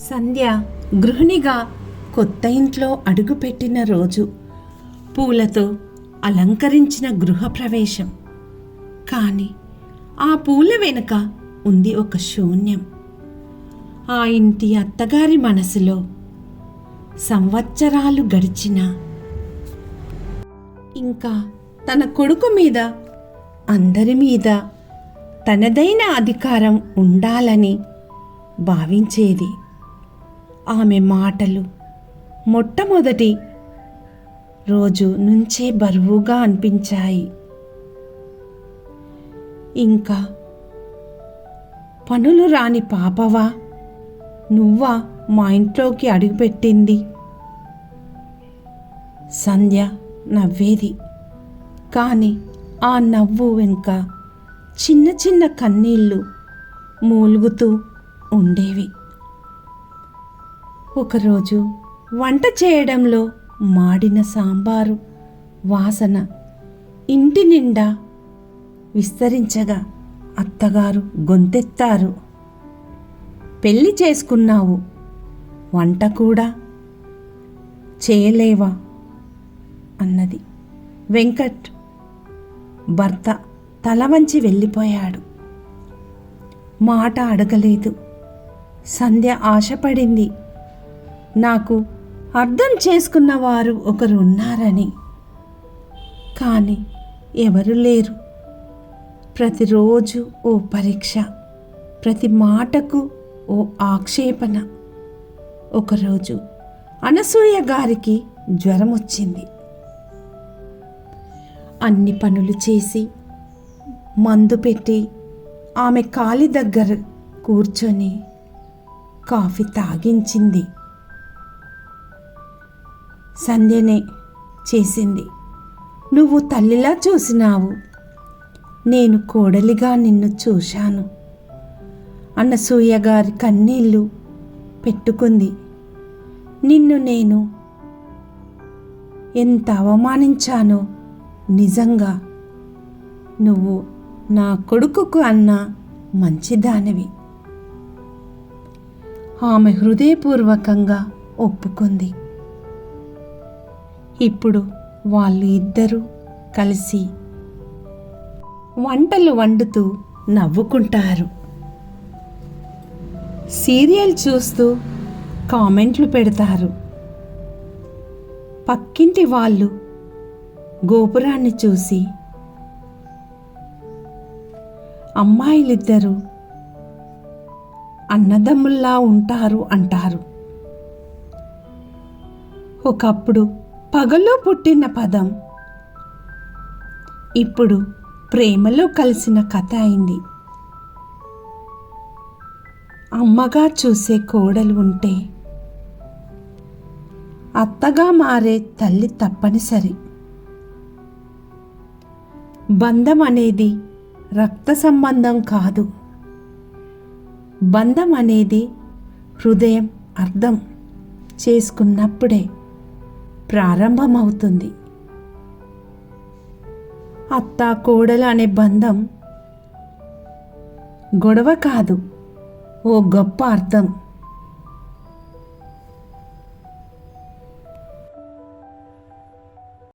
సంధ్య గృహిణిగా కొత్త ఇంట్లో అడుగుపెట్టిన రోజు. పూలతో అలంకరించిన గృహప్రవేశం. కానీ ఆ పూల వెనుక ఉంది ఒక శూన్యం. ఆ ఇంటి అత్తగారి మనసులో సంవత్సరాలు గడిచిన ఇంకా తన కొడుకు మీద అందరి మీద తనదైన అధికారం ఉండాలని భావించేది. ఆమె మాటలు మొట్టమొదటి రోజు నుంచే బరువుగా అనిపించాయి. ఇంకా పనులు రాని పాపవా? నువ్వా మా ఇంట్లోకి అడుగుపెట్టింది? సంధ్య నవ్వేది. కానీ ఆ నవ్వు వెనుక చిన్న చిన్న కన్నీళ్ళు మూలుగుతూ ఉండేవి. ఒకరోజు వంట చేయడంలో మాడిన సాంబారు వాసన ఇంటి నిండా విస్తరించగా అత్తగారు గొంతెత్తారు. పెళ్ళి చేసుకున్నావు వంట కూడా చేయలేవా? అన్నది. వెంకట్ భర్త తల వంచి వెళ్ళిపోయాడు. మాట అడగలేదు. సంధ్య ఆశపడింది. నాకు అర్థం చేసుకున్న వారు ఒకరు ఉన్నారని కానీ ఎవరు లేరు. ప్రతిరోజు ఓ పరీక్ష ప్రతి మాటకు ఓ ఆక్షేపణ. ఒకరోజు అనసూయ గారికి జ్వరం వచ్చింది అన్ని పనులు చేసి మందు పెట్టి ఆమె కాలి దగ్గర కూర్చొని కాఫీ తాగించింది. సంధ్యనే చేసింది. నువ్వు తల్లిలా చూసినావు. నేను కోడలిగా నిన్ను చూశాను. అన్నసూయ గారి కన్నీళ్ళు పెట్టుకుంది. నిన్ను నేను ఎంత అవమానించానో నిజంగా. నువ్వు నా కొడుకుకు అన్న మంచిదానివి. ఆమె హృదయపూర్వకంగా ఒప్పుకుంది. ఇప్పుడు వాళ్ళు ఇద్దరూ కలిసి వంటలు వండుతూ నవ్వుకుంటారు. సీరియల్ చూస్తూ కామెంట్లు పెడతారు. పక్కింటి వాళ్ళు గోపురాన్ని చూసి అమ్మాయిలిద్దరూ అన్నదమ్ముల్లా ఉంటారు అంటారు. ఒకప్పుడు పగలో పుట్టిన పదం. ఇప్పుడు ప్రేమలో కలిసిన కథ అయింది. అమ్మగా చూసే కోడలు ఉంటే అత్తగా మారే తల్లి తప్పనిసరి. బంధం అనేది రక్త సంబంధం కాదు. బంధం అనేది హృదయం అర్థం చేసుకున్నప్పుడే. ప్రారంభమవుతుంది. అత్త కోడలు అనే బంధం గొడవ కాదు ఓ గొప్ప అర్థం.